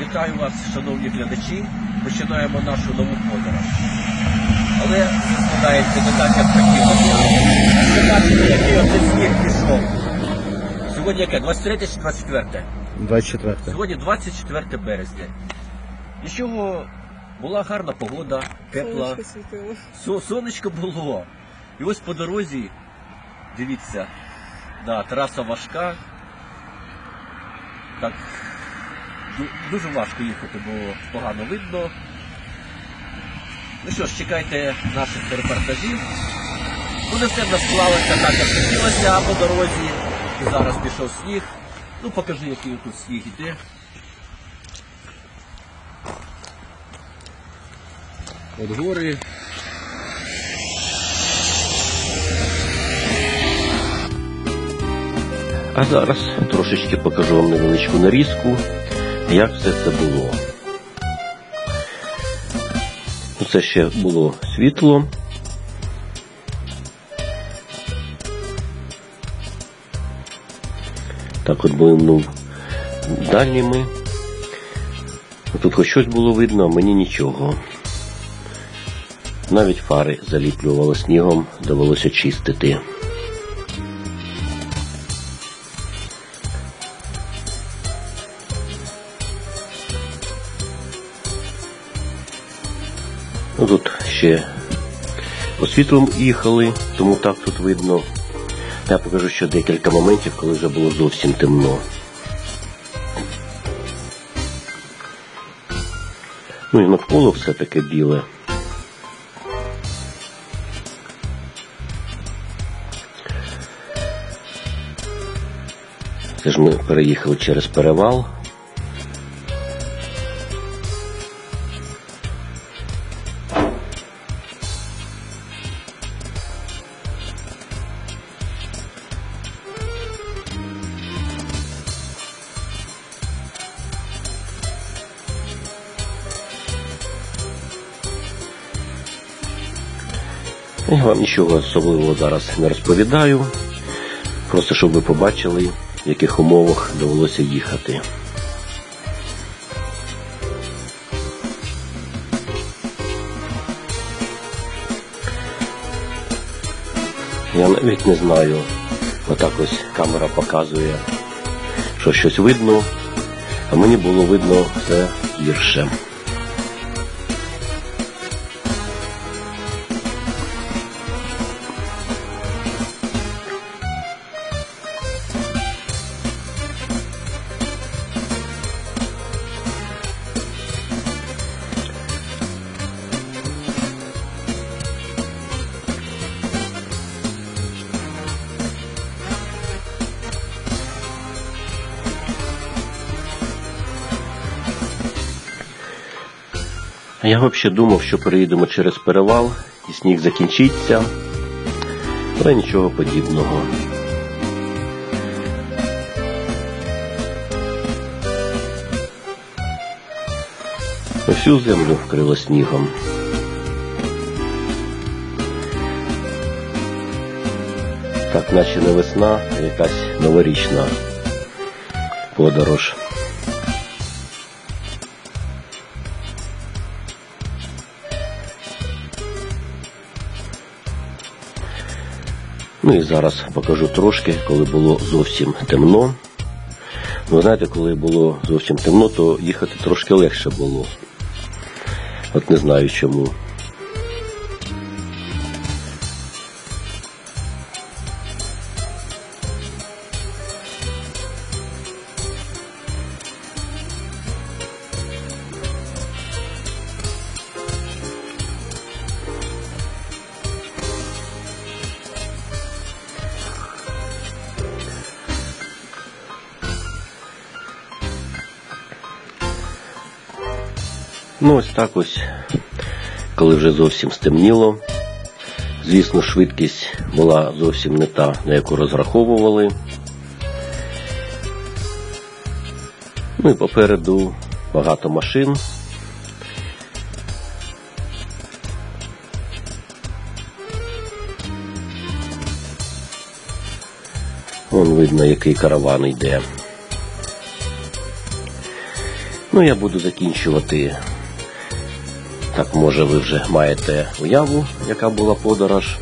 Вітаю вас, шановні глядачі. Починаємо нашу нову подорож. Але все складається не так, як хотілося. Який оце сніг пішов. Сьогодні яке? 23 чи 24? 24. Сьогодні 24 березня. Нічого, була гарна погода, тепла. Сонечко світило. Со- сонечко було. І ось по дорозі, дивіться, да, траса важка. Так, дуже важко їхати, бо погано видно. Ну що ж, чекайте наших репортажів. Ну, все в нас склалося так, як хотілося, по дорозі зараз пішов сніг. Ну, покажи, який тут сніг іде. От гори. А зараз трошечки покажу вам невеличку нарізку, як все це було. Ну, Це ще було світло. Так от блимнув дальніми. Тут хоч щось було видно, а мені нічого. Навіть фари заліплювало снігом, довелося чистити. Ну, тут ще по світлом їхали, тому так тут видно. Я покажу ще декілька моментів, коли вже було зовсім темно. Ну і навколо все таке біле. Це ж ми переїхали через перевал. Я вам нічого особливого зараз не розповідаю. Просто щоб ви побачили, в яких умовах довелося їхати. Я навіть не знаю. Отак ось камера показує, що щось видно, а мені було видно все гірше. Я взагалі думав, що переїдемо через перевал і сніг закінчиться, але нічого подібного. Всю землю вкрило снігом. Так, наче не весна, а якась новорічна подорож. Ну і зараз покажу трошки, коли було зовсім темно. Ви знаєте, коли було зовсім темно, то їхати трошки легше було. От не знаю чому. Ну, ось так ось, коли вже зовсім стемніло. Звісно, швидкість була зовсім не та, на яку розраховували. Ну і попереду багато машин. Вон видно, який караван йде. Ну, я буду закінчувати. Так, може, ви вже маєте уяву, яка була подорож.